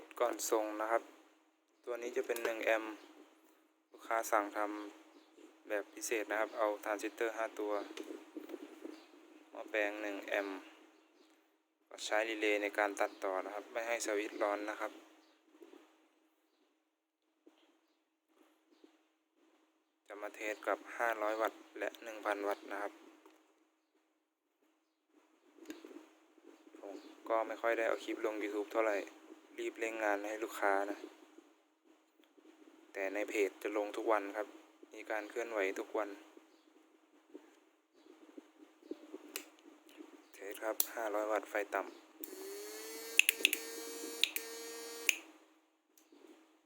สก่อนส่งนะครับ ตัวนี้จะเป็น 1 แอมลูกค้าสั่งทำแบบพิเศษนะครับ เอาทรานซิสเตอร์ 5 ตัวมาแปลง 1 แอมป์ก็ใช้รีเลย์ในการตัดต่อนะครับ ไม่ให้สวิตช์ร้อนนะครับจะมาเทสกับ 500 วัตต์ และ 1,000 วัตต์นะครับ ผมก็ไม่ค่อยได้เอาคลิปลง YouTube เท่าไหร่ รีบเร่งงานให้ลูกค้านะ แต่ในเพจจะลงทุกวันครับ มีการเคลื่อนไหวทุกวันเทสครับ 500 วัตต์ไฟต่ำ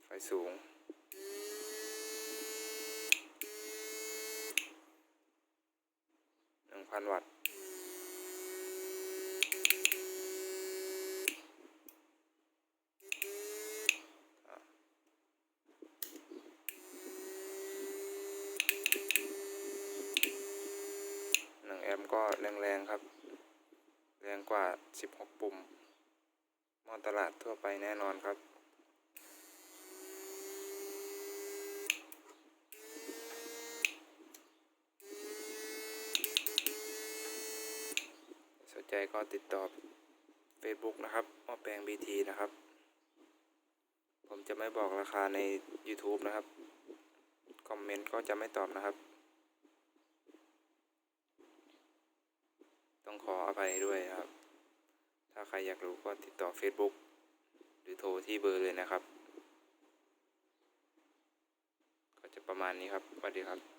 ไฟสูง1,000 วัตต์ หนึ่งแอมป์ ก็แรงๆครับ แรงกว่า 16 ปุ่มมอนตลาดทั่วไปแน่นอนครับสนใจก็ติดต่อ Facebook นะครับหม้อแปลง BT นะครับ ผมจะไม่บอกราคาใน YouTube นะครับ คอมเมนต์ก็จะไม่ตอบนะครับ ต้องขออภัยด้วยครับ ถ้าใครอยากรู้ก็ติดต่อ Facebook หรือโทรที่เบอร์เลยนะครับ ก็จะประมาณนี้ครับสวัสดีครับ